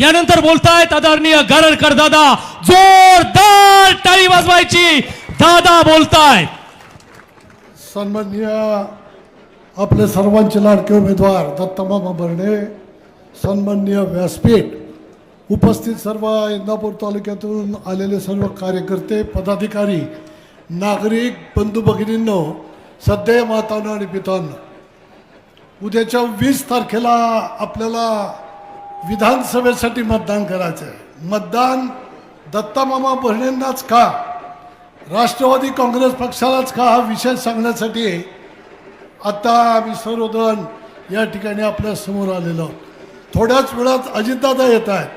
यानंतर बोलतायत आदरणीय गारडकर दादा. जोरदार टाळी वाजवायची. दादा बोलताय सन्माननीय आपले सर्वांचे लाडके उमेदवार दत्तमामा बर्णे सन्माननीय व्यासपीठ उपस्थित सर्व इंदापूर तालुक्यातून आलेले सर्व कार्यकर्ते पदाधिकारी नागरिक बंधू भगिनींनो सध्या मातांना आणि पितांना उद्याच्या वीस तारखेला आपल्याला विधानसभेसाठी मतदान करायचं आहे मतदान दत्तामामा बहिणींनाच का? राष्ट्रवादी काँग्रेस पक्षालाच का? हा विषय सांगण्यासाठी आता आम्ही सर्वजण या ठिकाणी आपल्यासमोर आलेलो थोड्याच वेळात अजितदादा येत आहेत.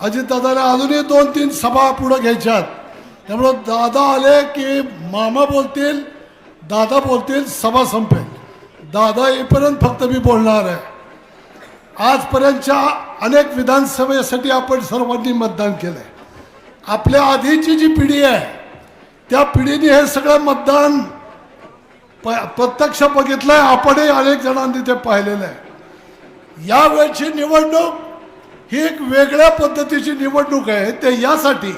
अजितदादाला अजूनही दोन तीन सभा पुढं घ्यायच्यात त्यामुळं दादा आले की मामा बोलतील दादा बोलतील सभा संपेल. दादा येईपर्यंत फक्त मी बोलणार आहे. आजपर्यंतच्या अनेक विधानसभेसाठी आपण सर्वांनी मतदान केलं आहे आपल्या आधीची जी पिढी आहे त्या पिढीने हे सगळं मतदान प प्रत्यक्ष बघितलंय. आपणही अनेक जणांनी ते पाहिलेलं आहे. यावेळची निवडणूक ही एक वेगळ्या पद्धतीची निवडणूक आहे. ते यासाठी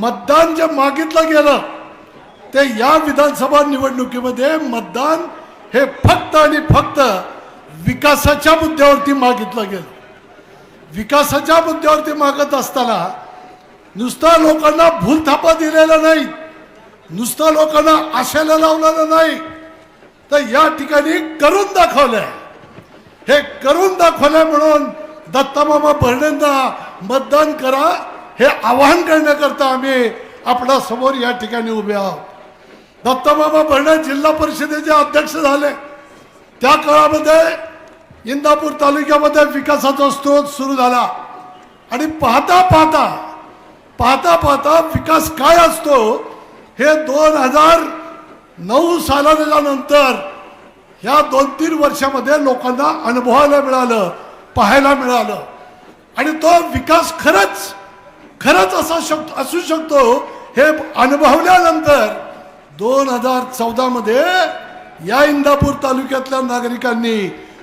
मतदान जे मागितलं गेलं ते या विधानसभा निवडणुकीमध्ये मतदान हे फक्त आणि फक्त विकासाच्या मुद्द्यावरती मागितलं गेलं. विकासाच्या मुद्द्यावरती मागत असताना नुसता लोकांना भूलथापा दिलेला नाही नुसता लोकांना आशेला लावलेलं नाही. तर या ठिकाणी करून दाखवलंय. हे करून दाखवलंय म्हणून दत्तामामा बहिणींना मतदान करा हे आवाहन करण्याकरता आम्ही आपल्यासमोर या ठिकाणी उभे आहोत. दत्तामामा भरणे जिल्हा परिषदेचे अध्यक्ष झाले. त्या काळामध्ये इंदापूर तालुक्यामध्ये विकासाचा स्रोत सुरू झाला. आणि पाहता पाहता पाहता पाहता विकास काय असतो हे दोन हजार नऊ सालानंतर ह्या दोन तीन वर्षामध्ये लोकांना अनुभवायला मिळालं पाहायला मिळालं. आणि तो विकास खरंच खरंच असा शक असू शकतो हे अनुभवल्यानंतर दोन हजार चौदामध्ये या इंदापूर तालुक्यातल्या नागरिकांनी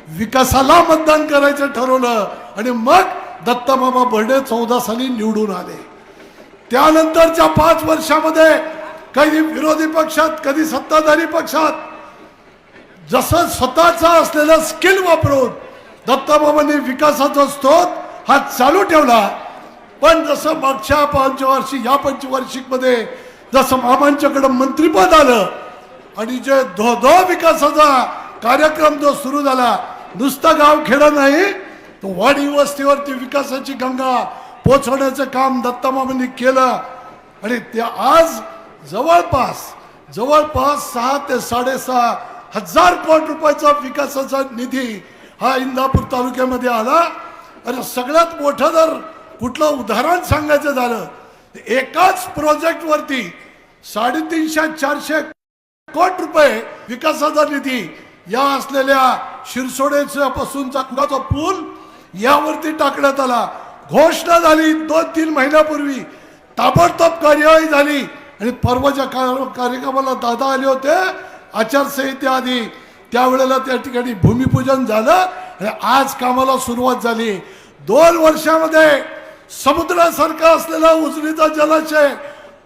विकासाला मतदान करायचं ठरवलं आणि मग दत्तामामा बर्डे चौदा साली निवडून आले. त्यानंतरच्या पाच वर्षामध्ये कधी विरोधी पक्षात कधी सत्ताधारी पक्षात जसं स्वतःचा असलेलं स्किल वापरून दत्ताबाबांनी विकासाचा स्रोत हा चालू ठेवला पण जसं मागच्या पंचवार्षिक या पंचवार्षिकमध्ये जसं मामांच्याकडं मंत्रिपद आलं आणि जे धो धो विकासाचा कार्यक्रम जो सुरू झाला नुसतं गाव खेडं नाही तो वाडी वस्तीवरती विकासाची गंगा पोचवण्याचं काम दत्तामामांनी केलं. आणि ते आज जवळपास जवळपास सहा ते साडेसहा हजार कोटी रुपयाचा विकासाचा निधी हा इंदापूर तालुक्यामध्ये आला. आणि सगळ्यात मोठं जर कुठलं उदाहरण सांगायचं झालं तर एकाच प्रोजेक्टवरती साडेतीनशे चारशे कोटी रुपये विकासाचा निधी या असलेल्या शिरसोडेच्या पासूनचा कुडाचा पूल यावरती टाकण्यात आला. घोषणा झाली. दोन तीन महिन्यापूर्वी ताबडतोब कार्यवाही झाली. आणि परवाच्या कार्यक्रमाला दादा आले होते आचारसंहितेआधी. त्यावेळेला त्या ठिकाणी भूमिपूजन झालं आणि आज कामाला सुरुवात झाली. दोन वर्षामध्ये समुद्रासारखा असलेला उजनीचा जलाशय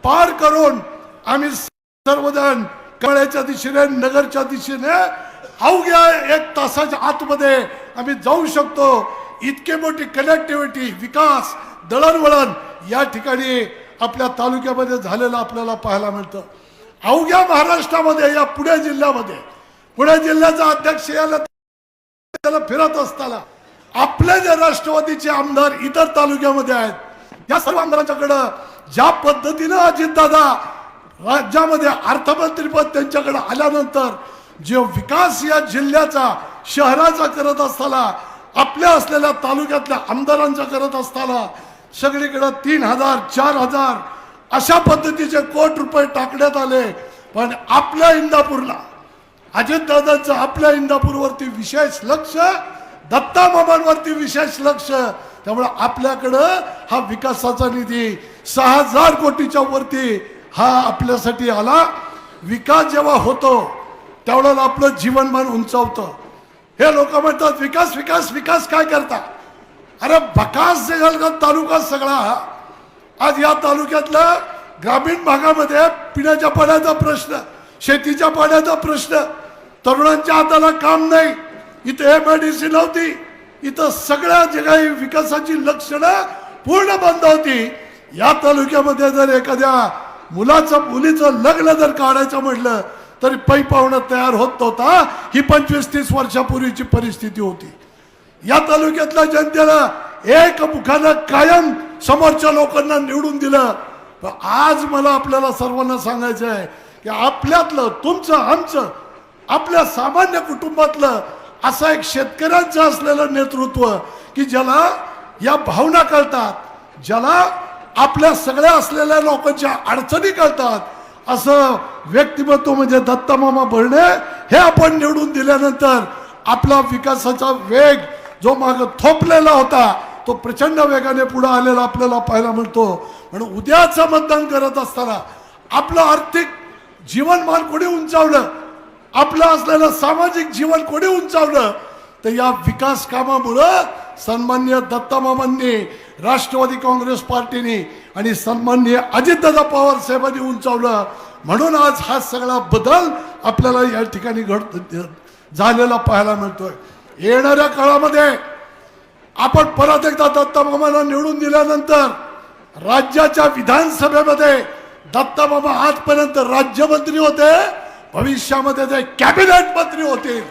पार करून आम्ही सर्वजण कळ्याच्या दिशेने नगरच्या दिशेने अवघ्या एक तासाच्या आतमध्ये आम्ही जाऊ शकतो. इतके मोठी कनेक्टिव्हिटी विकास दळणवळण या ठिकाणी आपल्या तालुक्यामध्ये झालेलं आपल्याला पाहायला मिळतं. अवघ्या महाराष्ट्रामध्ये या पुणे जिल्ह्यामध्ये पुणे जिल्ह्याचा अध्यक्ष याला त्याला फिरत असताना आपले जे राष्ट्रवादीचे आमदार इतर तालुक्यामध्ये आहेत या सर्व आमदारांच्याकडं ज्या पद्धतीनं अजितदादा राज्यामध्ये अर्थमंत्रीपद त्यांच्याकडे आल्यानंतर जे विकास या जिल्ह्याचा शहराचा करत असताना आपल्या असलेल्या तालुक्यातल्या आमदारांचा करत असताना सगळीकडे तीन हजार चार हजार अशा पद्धतीचे कोट रुपये टाकण्यात आले. पण आपल्या इंदापूरला अजितदादांचं आपल्या इंदापूरवरती विशेष लक्ष दत्ता मामांवरती विशेष लक्ष. त्यामुळे आपल्याकडं हा विकासाचा निधी सहा हजार कोटीच्या वरती हा आपल्यासाठी आला. विकास जेव्हा होतो त्यावेळेला आपलं जीवनमान उंचावतं. हे लोक म्हणतात विकास विकास विकास काय करता? अरे बकास जगलगत तालुका सगळा आज या तालुक्यातला ग्रामीण भागामध्ये पिण्याच्या पाण्याचा प्रश्न शेतीच्या पाण्याचा प्रश्न तरुणांच्या हाताला काम नाही. इथे एम आय डी सी नव्हती. इथं सगळ्या जे काही विकासाची लक्षणं पूर्ण बंद होती. या तालुक्यामध्ये जर एखाद्या मुलाचं मुलीचं लग्न जर काढायचं म्हटलं तरी पै पाहुणं तयार होत नव्हता. ही पंचवीस तीस वर्षापूर्वीची परिस्थिती होती. या तालुक्यातल्या जनतेला एक मुखानं कायम समोरच्या लोकांना निवडून दिलं. तर आज मला आपल्याला सर्वांना सांगायचं आहे की आपल्यातलं तुमचं आमचं आपल्या सामान्य कुटुंबातलं असं एक शेतकऱ्यांचं असलेलं नेतृत्व की ज्याला या भावना कळतात ज्याला आपल्या सगळ्या असलेल्या लोकांच्या अडचणी कळतात असं व्यक्तिमत्व म्हणजे दत्तमामा भरणे हे आपण निवडून दिल्यानंतर आपला विकासाचा वेग जो माग थोपलेला होता तो प्रचंड वेगाने पुढे आलेला आपल्याला पाहायला मिळतो. म्हणून उद्याचं मतदान करत असताना आपलं आर्थिक जीवनमान कोणी उंचावलं? आपलं असलेलं सामाजिक जीवन कोणी उंचावलं? तर या विकास कामामुळं सन्मान्य दत्तामामांनी राष्ट्रवादी काँग्रेस पार्टीने आणि सन्मान्य अजितदादा पवार साहेबांनी उंचावलं. म्हणून आज हा सगळा बदल आपल्याला या ठिकाणी घड झालेला पाहायला मिळतोय. येणाऱ्या काळामध्ये आपण परत एकदा दत्तामामाला निवडून दिल्यानंतर राज्याच्या विधानसभेमध्ये दत्तामामा आजपर्यंत राज्यमंत्री होते भविष्यामध्ये ते कॅबिनेट मंत्री होतील.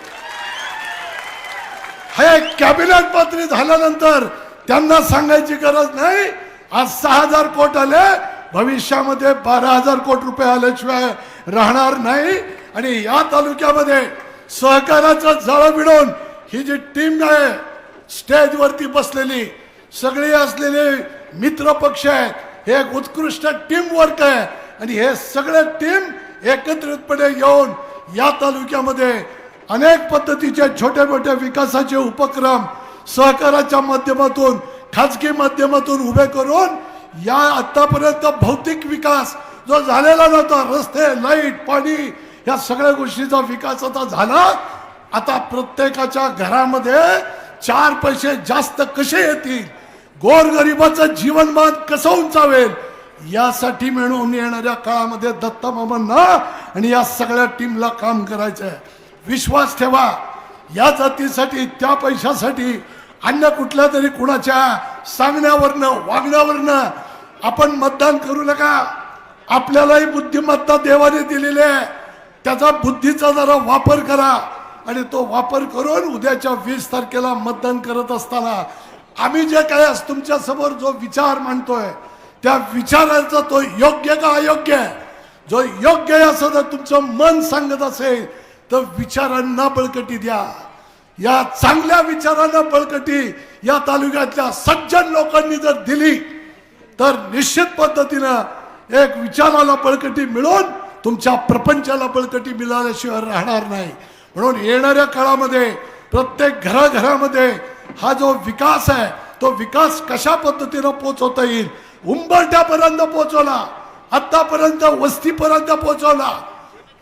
हे कॅबिनेट मंत्री झाल्यानंतर त्यांना सांगायची गरज नाही. आज सहा हजार कोट आले. भविष्यामध्ये बारा हजार कोटी रुपये आल्याशिवाय राहणार नाही. आणि या तालुक्यामध्ये सहकाराचं जाळं विडून ही जी टीम आहे स्टेजवरती बसलेली सगळी असलेले मित्र पक्ष आहेत हे एक उत्कृष्ट टीम वर्क आहे. आणि हे सगळे टीम एकत्रितपणे येऊन या तालुक्यामध्ये अनेक पद्धतीचे छोट्या मोठ्या विकासाचे उपक्रम सहकाराच्या माध्यमातून खाजगी माध्यमातून उभे करून या आतापर्यंत भौतिक विकास जो झालेला नव्हता रस्ते लाइट पाणी या सगळ्या गोष्टीचा विकास आता झाला. आता प्रत्येकाच्या घरामध्ये चार पैसे जास्त कसे येतील? गोरगरिबाचं जीवनमान कसं उंचावेल? यासाठी मिळून येणाऱ्या काळामध्ये दत्ता मामांना आणि या सगळ्या टीमला काम करायचं आहे विश्वास ठेवा. या जातीसाठी त्या पैशासाठी अन्य कुठल्या तरी कुणाच्या सांगण्यावरनं वागण्यावरनं आपण मतदान करू नका. आपल्यालाही बुद्धिमत्ता देवाने दिलेली आहे. त्याचा बुद्धीचा जरा वापर करा आणि तो वापर करून उद्याच्या वीस तारखेला मतदान करत असताना आम्ही जे काय तुमच्यासमोर जो विचार मांडतोय त्या विचाराचा तो योग्य का अयोग्य? आहे जो योग्य आहे असं जर तुमचं मन सांगत असेल तर विचारांना बळकटी द्या. या चांगल्या विचारांना बळकटी या तालुक्यातल्या सज्जन लोकांनी जर दिली तर निश्चित पद्धतीनं एक विचाराला बळकटी मिळून तुमच्या प्रपंचाला बळकटी मिळाल्याशिवाय राहणार नाही. म्हणून येणाऱ्या काळामध्ये प्रत्येक घराघरामध्ये हा जो विकास आहे तो विकास कशा पद्धतीनं पोचवता येईल? उंबरठ्यापर्यंत पोचवला आतापर्यंत वस्तीपर्यंत पोचवला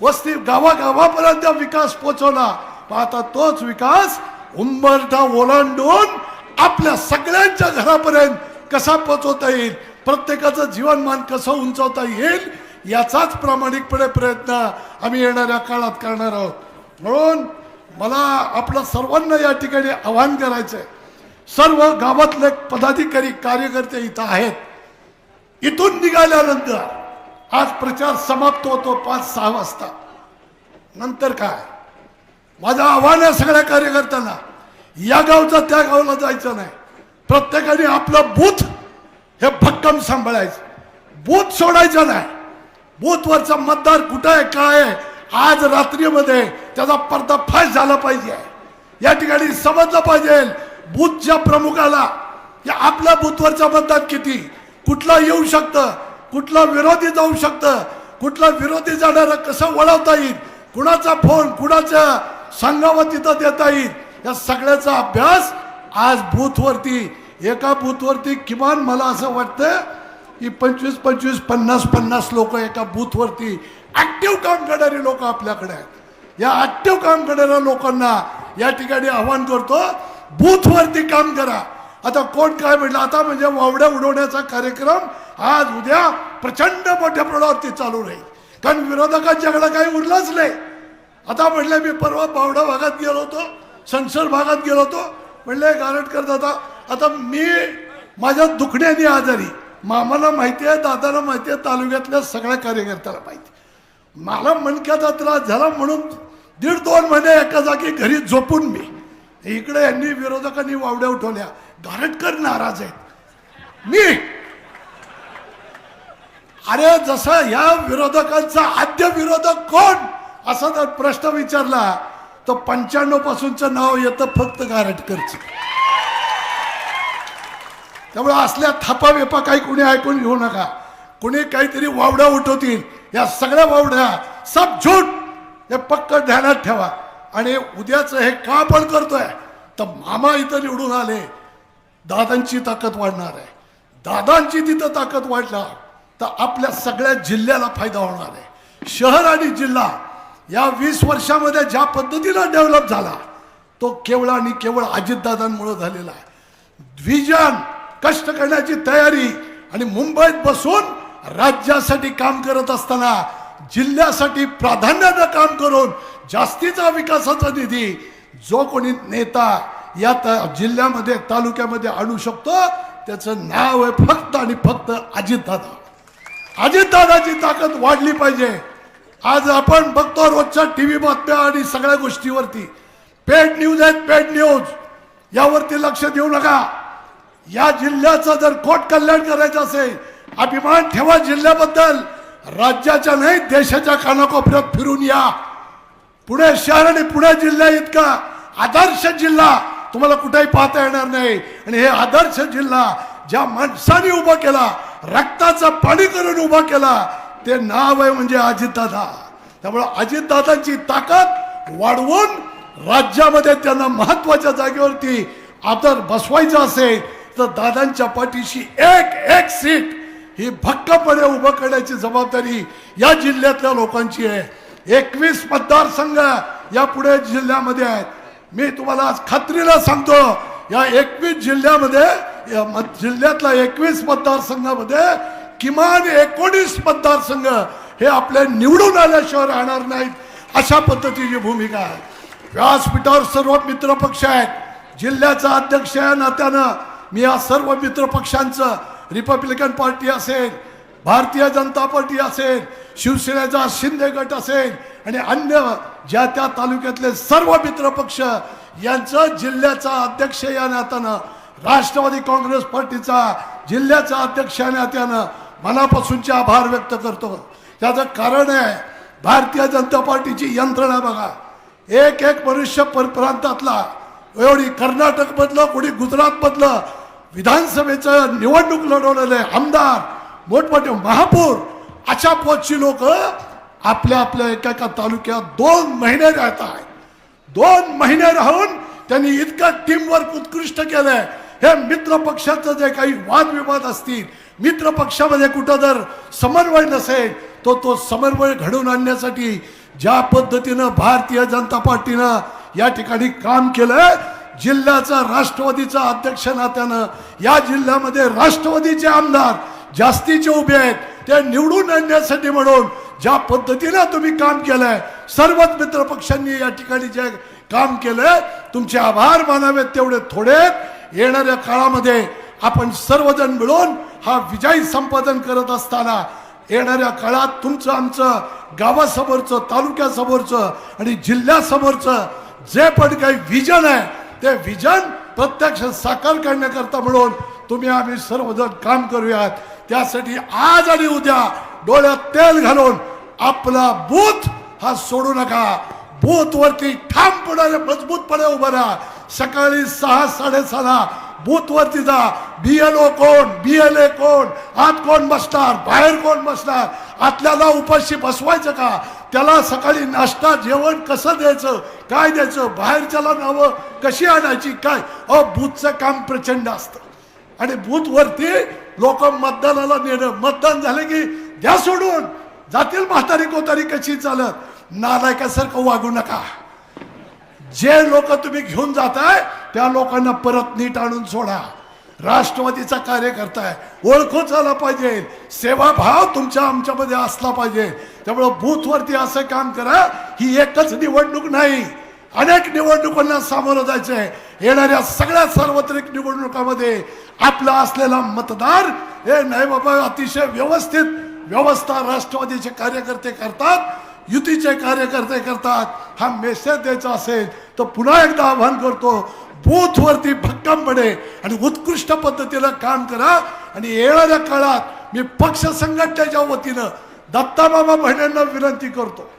वस्ती गावागावापर्यंत विकास पोचवला. पण आता तोच विकास उंबरठा ओलांडून आपल्या सगळ्यांच्या घरापर्यंत कसा पोचवता येईल? प्रत्येकाचं जीवनमान कसं उंचावता येईल? याचाच प्रामाणिकपणे प्रयत्न आम्ही येणाऱ्या काळात करणार आहोत. म्हणून मला आपल्या सर्वांना या ठिकाणी आवाहन करायचंय. सर्व गावातले पदाधिकारी कार्यकर्ते इथं आहेत. इथून निघाल्यानंतर आज प्रचार समाप्त होतो पाच सहा वाजता. नंतर काय? माझं आव्हान आहे सगळ्या कार्यकर्त्यांना या गावचा त्या गावाला जायचं नाही. प्रत्येकाने आपलं बूथ हे भक्कम सांभाळायचं. बूथ सोडायचं नाही. बूथवरचा मतदार कुठं आहे काय आहे आज रात्रीमध्ये त्याचा पर्दाफाश झाला पाहिजे. या ठिकाणी समजलं पाहिजे बूथच्या प्रमुखाला या आपल्या बूथवरचा मतदार किती? कुठला येऊ शकतं? कुठला विरोधी जाऊ शकतं? कुठला विरोधी जाणारा कसं वळवता येईल? कुणाचा फोन कुणाच्या संघावर तिथं देता येईल? या सगळ्याचा अभ्यास आज बूथवरती एका बूथवरती किमान मला असं वाटतं की पंचवीस पंचवीस पन्नास पन्नास लोक एका बूथवरती ॲक्टिव्ह काम करणारी लोक आपल्याकडे आहेत. या ॲक्टिव्ह काम करणाऱ्या लोकांना या ठिकाणी आवाहन करतो बूथवरती काम करा. आता कोण काय म्हटलं? आता म्हणजे वावड्या उडवण्याचा कार्यक्रम आज उद्या प्रचंड मोठ्या प्रमाणावरती चालू राहील. कारण विरोधकांच्याकडे काही उरलंच नाही. आता म्हटलं मी परवा बावडा भागात गेलो होतो संसद भागात गेलो होतो. म्हणले गारटकर दादा आता मी माझ्या दुखण्याने आजारी. मामाला माहिती आहे दादाला माहिती आहे तालुक्यातल्या सगळ्या कार्यकर्त्याला माहिती मला मणक्याचा त्रास झाला म्हणून दीड दोन महिने एका जागी घरी झोपून मी. इकडे यांनी विरोधकांनी वावड्या उठवल्या. गारटकर नाराज आहेत. मी. अरे जसं या विरोधकांचा आद्य विरोधक कोण? असा जर प्रश्न विचारला तर पंच्याण्णव पासूनचं नाव येतं फक्त गारटकरचं त्यामुळे असल्या थापा वेपा काही कुणी ऐकून घेऊ नका. कुणी काहीतरी वावड्या उठवतील. या सगळ्या वावड्या सब झूट हे पक्क ध्यानात ठेवा. आणि उद्याचं हे का आपण करतोय? तर मामा इथं निवडून आले. दादांची ताकद वाढणार आहे. दादांची तिथं ताकद वाढणार तर आपल्या सगळ्या जिल्ह्याला फायदा होणार आहे. शहर आणि जिल्हा या वीस वर्षामध्ये ज्या पद्धतीनं डेव्हलप झाला तो केवळ आणि केवळ अजितदादांमुळे झालेला आहे. विजन कष्ट करण्याची तयारी आणि मुंबईत बसून राज्यासाठी काम करत असताना जिल्ह्यासाठी प्राधान्यानं काम करून जास्तीचा विकासाचा निधी जो कोणी नेता या त- जिल्ह्यामध्ये तालुक्यामध्ये आणू शकतो. त्याचं नाव आहे फक्त आणि फक्त अजितदादा. अजितदादाची ताकद वाढली पाहिजे. आज आपण बघतो रोजच्या टी व्ही बातम्या आणि सगळ्या गोष्टीवरती. पेड न्यूज आहेत पेड न्यूज यावरती लक्ष देऊ नका. या जिल्ह्याचं जर कोट कल्याण करायचं असेल अभिमान ठेवा जिल्ह्याबद्दल. राज्याच्या नाही देशाच्या कानाकोपऱ्यात फिरून या. पुणे शहर आणि पुणे जिल्हा इतका आदर्श जिल्हा. तुम्हाला कुठेही पाहता येणार नाही. आणि हे आदर्श जिल्हा ज्या माणसाने उभा केला रक्ताचा पाणी करून उभा केला ते नाव आहे म्हणजे अजितदादा. त्यामुळे अजितदादांची ताकद वाढवून राज्यामध्ये त्यांना महत्त्वाच्या जागेवरती आदर बसवायचा असेल तर दादांच्या पाठीशी एक एक सीट ही भक्कपणे उभं करण्याची जबाबदारी या जिल्ह्यातल्या लोकांची आहे. एकवीस मतदारसंघ या पुढे जिल्ह्यामध्ये आहेत. मी तुम्हाला आज खात्रीला सांगतो या एकवीस जिल्ह्यामध्ये या जिल्ह्यातल्या एकवीस मतदारसंघामध्ये किमान एकोणीस मतदारसंघ हे आपल्या निवडून आल्याशिवाय राहणार नाहीत अशा पद्धतीची भूमिका आहे. व्यासपीठावर सर्व मित्र पक्ष आहेत. जिल्ह्याचा अध्यक्ष या नात्यानं मी या सर्व मित्र पक्षांचं रिपब्लिकन पार्टी असेल भारतीय जनता पार्टी असेल शिवसेनेचा शिंदे गट असेल आणि अन्य ज्या त्या तालुक्यातले सर्व मित्र पक्ष यांचं जिल्ह्याचा अध्यक्ष या नात्यानं राष्ट्रवादी काँग्रेस पार्टीचा जिल्ह्याचा अध्यक्ष या नात्यानं मनापासूनचे आभार व्यक्त करतो. त्याचं कारण आहे भारतीय जनता पार्टीची यंत्रणा बघा. एक एक मनुष्य पर प्रांतातला एवढी कर्नाटकमधलं कोणी गुजरात विधानसभेचं निवडणूक लढवलेले आमदार मोठमोठे महापौर अशा पोटची लोक आपल्या आपल्या एका एका तालुक्यात दोन महिने राहत आहेत. दोन महिने राहून त्यांनी इतकं टीमवर्क उत्कृष्ट केलंय. हे मित्र पक्षाचं जे काही वादविवाद असतील मित्र पक्षामध्ये कुठं जर समन्वय नसेल तो तो समन्वय घडवून आणण्यासाठी ज्या पद्धतीनं भारतीय जनता पार्टीनं या ठिकाणी काम केलंय जिल्ह्याचा राष्ट्रवादीचा अध्यक्ष नात्यानं या जिल्ह्यामध्ये राष्ट्रवादीचे आमदार जास्तीचे उभे आहेत ते निवडून आणण्यासाठी म्हणून ज्या पद्धतीनं तुम्ही काम केलंय सर्वच मित्र पक्षांनी या ठिकाणी जे काम केलंय तुमचे आभार मानावेत तेवढे थोडे. येणाऱ्या काळामध्ये आपण सर्वजण मिळून हा विजय संपादन करत असताना येणाऱ्या काळात तुमचं आमचं गावासमोरचं तालुक्यासमोरचं आणि जिल्ह्यासमोरचं जे पण काही विजन आहे ते विजन प्रत्यक्ष साकार करण्याकरता म्हणून तुम्ही आम्ही सर्वजण काम करूयात. त्यासाठी आज आणि उद्या डोळ्यात तेल घालून आपला बूथ हा सोडू नका. बूथ वरती ठामपणाने मजबूतपणे उभं राहा. सकाळी सहा साडेसहाला बूथ वरती जा बीएलओ कोण? बीएलए कोण? आत कोण बसणार? बाहेर कोण बसणार? आतल्याला उपाशी बसवायचं का? त्याला सकाळी नाश्ता जेवण कसं द्यायचं? काय द्यायचं? बाहेरच्याला नावं कशी आणायची? काय? अ बूथचं काम प्रचंड असतं. आणि बूथ वरती लोक मतदानाला नेणं. मतदान झालं की द्या सोडून. जातील म्हातारी कोतारी कशी चालत? नालायकासारखं वागू नका. जे लोक तुम्ही घेऊन जाताय त्या लोकांना परत नीट आणून सोडा. राष्ट्रवादीचा कार्यकर्ता आहे. ओळखूच झाला पाहिजे. सेवाभाव तुमच्या आमच्यामध्ये असला पाहिजे. त्यामुळं बूथवरती असं काम करा. ही एकच निवडणूक नाही. अनेक निवडणुकांना सामोरं जायचं आहे येणाऱ्या सगळ्या सार्वत्रिक निवडणुकामध्ये आपला असलेला मतदार हे नाही बाबा अतिशय व्यवस्थित व्यवस्था राष्ट्रवादीचे कार्यकर्ते करतात युतीचे कार्यकर्ते करतात. हा मेसेज द्यायचा असेल तर पुन्हा एकदा आवाहन करतो बूथवरती भक्कमपणे आणि उत्कृष्ट पद्धतीनं काम करा. आणि येणाऱ्या काळात मी पक्ष संघटनेच्या वतीनं दत्ताबाबा बहिण्यांना विनंती करतो.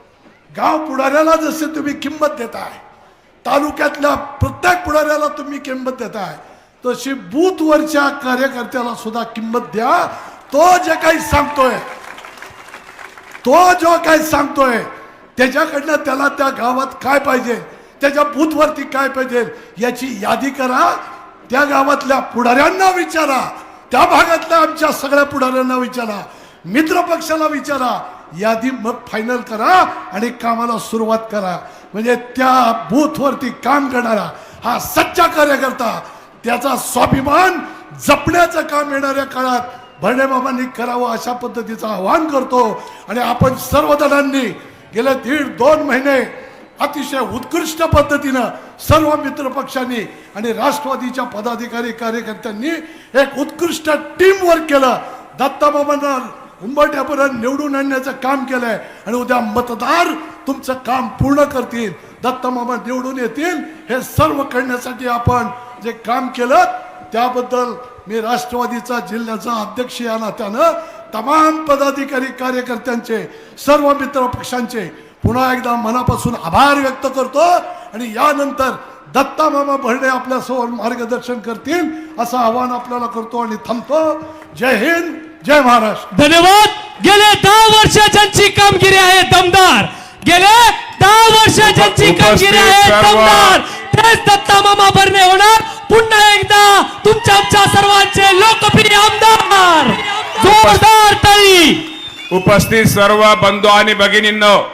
गाव पुढाऱ्याला जसे तुम्ही किंमत देताय तालुक्यातल्या प्रत्येक पुढाऱ्याला तुम्ही किंमत देताय तशी बूथवरच्या कार्यकर्त्याला सुद्धा किंमत द्या. तो जे काही सांगतोय तो जो काही सांगतोय त्याच्याकडनं त्याला त्या गावात काय पाहिजे त्याच्या बूथवरती काय पाहिजे याची यादी करा. त्या गावातल्या पुढाऱ्यांना विचारा. त्या भागातल्या आमच्या सगळ्या पुढाऱ्यांना विचारा. मित्र पक्षाला विचारा. यादी मग फायनल करा आणि कामाला सुरुवात करा. म्हणजे त्या बूथवरती काम करणारा हा सच्चा कार्यकर्ता त्याचा स्वाभिमान जपण्याचं काम येणाऱ्या काळात भरणेबाबांनी करावं अशा पद्धतीचं आवाहन करतो. आणि आपण सर्व जणांनी गेले दीड दोन महिने अतिशय उत्कृष्ट पद्धतीनं सर्व मित्र पक्षांनी आणि राष्ट्रवादीच्या पदाधिकारी कार्यकर्त्यांनी एक उत्कृष्ट टीम वर्क केलं. दत्ताबाबांना उंबरठ्यापर्यंत निवडून आणण्याचं काम केलंय आणि उद्या मतदार तुमचं काम पूर्ण करतील. दत्ताबाबा निवडून येतील. हे सर्व करण्यासाठी आपण जे काम केलं त्याबद्दल मी राष्ट्रवादीचा जिल्ह्याचा अध्यक्ष या नात्यानं तमाम पदाधिकारी कार्यकर्त्यांचे सर्व मित्र पक्षांचे पुन्हा एकदा मनापासून आभार व्यक्त करतो आणि यानंतर दत्ता मामा भरणे आपल्यासमोर मार्गदर्शन करतील असं आवाहन आपल्याला करतो आणि थांबतो. जय हिंद. जय महाराष्ट्र. धन्यवाद. गेले दहा वर्ष ज्यांची कामगिरी आहे दमदार. गेले दहा वर्ष ज्यांची उपस्थित कामगिरी आहे सर्व- दमदार. तेच दत्ता मामा भरणे होणार. पुन्हा एकदा तुमच्या आमच्या सर्वांचे लोकप्रिय आमदार. जोरदार टाळी उपस्थित सर्व बंधू आणि भगिनींनो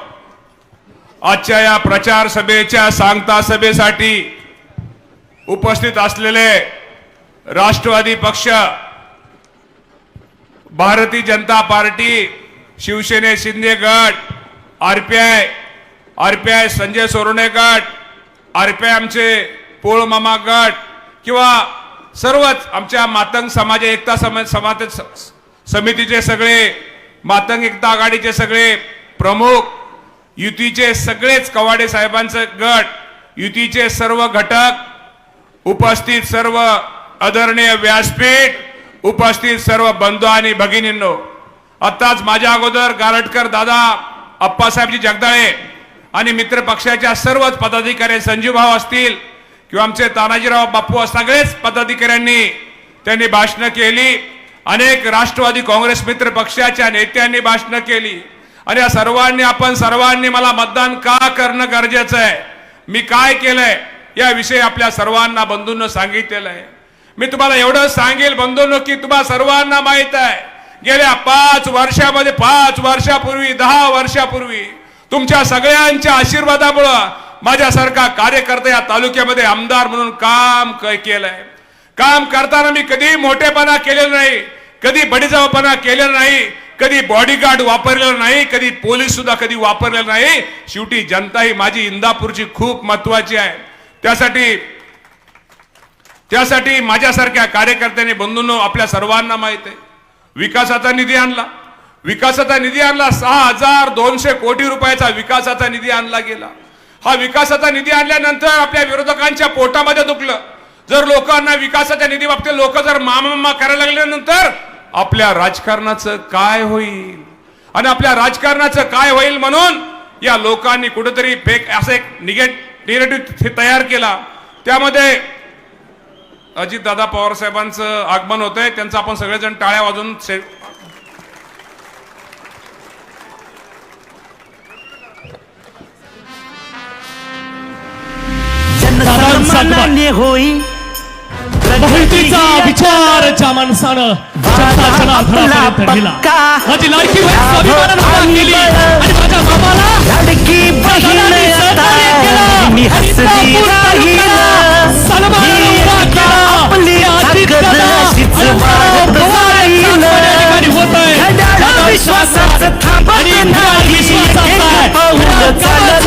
आजच्या या प्रचार सभेच्या सांगता सभेसाठी उपस्थित असलेले राष्ट्रवादी पक्ष भारतीय जनता पार्टी शिवसेने शिंदे गट आरपीआय आरपीआय संजय सोरणे गट आरपीआय आमचे पोळ मामा गट किंवा सर्वच आमच्या मातंग समाज एकता सम समाज समितीचे सगळे मातंग एकता आघाडीचे सगळे प्रमुख युतीचे सगळेच कवाडे साहेबांचं गट युतीचे सर्व घटक उपस्थित सर्व आदरणीय व्यासपीठ उपस्थित सर्व बंधू आणि भगिनींनो आत्ताच माझ्या अगोदर गारटकर दादा अप्पासाहेबजी जगदाळे आणि मित्र पक्षाच्या सर्वच पदाधिकारी संजीव भाऊ असतील किंवा आमचे तानाजीराव बापू सगळेच पदाधिकाऱ्यांनी त्यांनी भाषणं केली. अनेक राष्ट्रवादी काँग्रेस मित्र पक्षाच्या नेत्यांनी भाषणं केली. आणि या सर्वांनी आपण सर्वांनी मला मतदान का करणं गरजेचं आहे? मी काय केलंय? याविषयी आपल्या सर्वांना बंधूंना सांगितलेलं आहे. मी तुम्हाला एवढं सांगेल बंधूंनो की तुम्हाला सर्वांना माहीत आहे. गेल्या पाच वर्षामध्ये पाच वर्षापूर्वी दहा वर्षापूर्वी तुमच्या सगळ्यांच्या आशीर्वादामुळं माझ्यासारखा कार्यकर्ता या तालुक्यामध्ये आमदार म्हणून काम केलंय. काम करताना मी कधी मोठेपणा केलेला नाही कधी बडीजावपणा केलेला नाही कधी बॉडीगार्ड वापरलेला नाही कधी पोलीस सुद्धा कधी वापरलेला नाही. शेवटी जनता ही माझी इंदापूरची खूप महत्वाची आहे. त्यासाठी त्यासाठी माझ्यासारख्या कार्यकर्त्यांनी बंधूंनो आपल्या सर्वांना माहीत आहे. विकासाचा निधी आणला. विकासाचा निधी आणला सहा हजार दोनशे कोटी रुपयाचा विकासाचा निधी आणला गेला. हा विकासाचा निधी आणल्यानंतर आपल्या विरोधकांच्या पोटामध्ये दुखलं. जर लोकांना विकासाच्या निधी बाबतीत लोक जर मामामा करायला लागल्यानंतर आपल्या राजकारणाचं काय होईल? आणि आपल्या राजकारणाचं काय होईल म्हणून या लोकांनी कुठेतरी फेक असं एक निगेटिव्ह तयार केला. त्यामध्ये अजितदादा पवार साहेबांचं आगमन होत आहे त्यांचं आपण सगळेजण टाळ्या वाजून से- होई. विचार ज्या माणसानं माझी लाडकी केली आणि माझ्या मामाला विश्वासाचं थांबत नाही विश्वासाचं